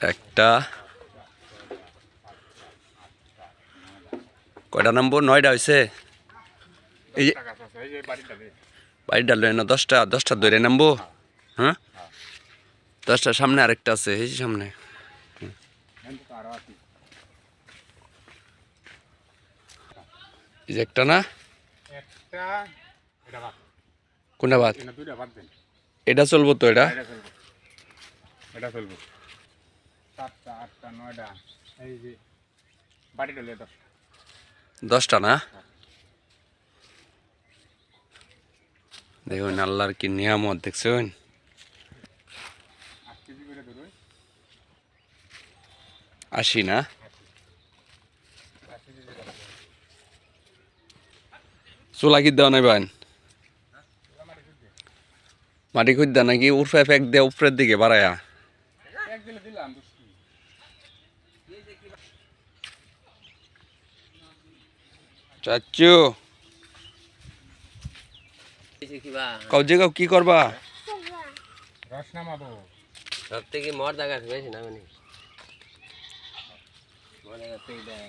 একটা কয়টা নামবো নয়টা হয়েছে এই যে বাড়িটা লয় না দশটা দশটা ধরে নামবো। হ্যাঁ? দশটার সামনে আরেকটা আছে এই সামনে। একটা না? কোনটা বাদ? এটা চলবো তো এটা? এটা এটা চলবো। সাতটা আটটা নয়টা এই যে বাড়িটা লিয়ে দশটা। দশটা না? দেখুন আল্লাহর কি নিয়ামত দেখছেন? আসি না। চুলা কি দেওয়া নাই বাইন মাটি খুঁজ দেয় নাকি উফরে ফেক দেয় উপরের দিকে বাড়ায়া? দিলাম চাচু। কবজে কব কি করবা? রস নামাবো সব থেকে মর জায়গা বেশি না মানে?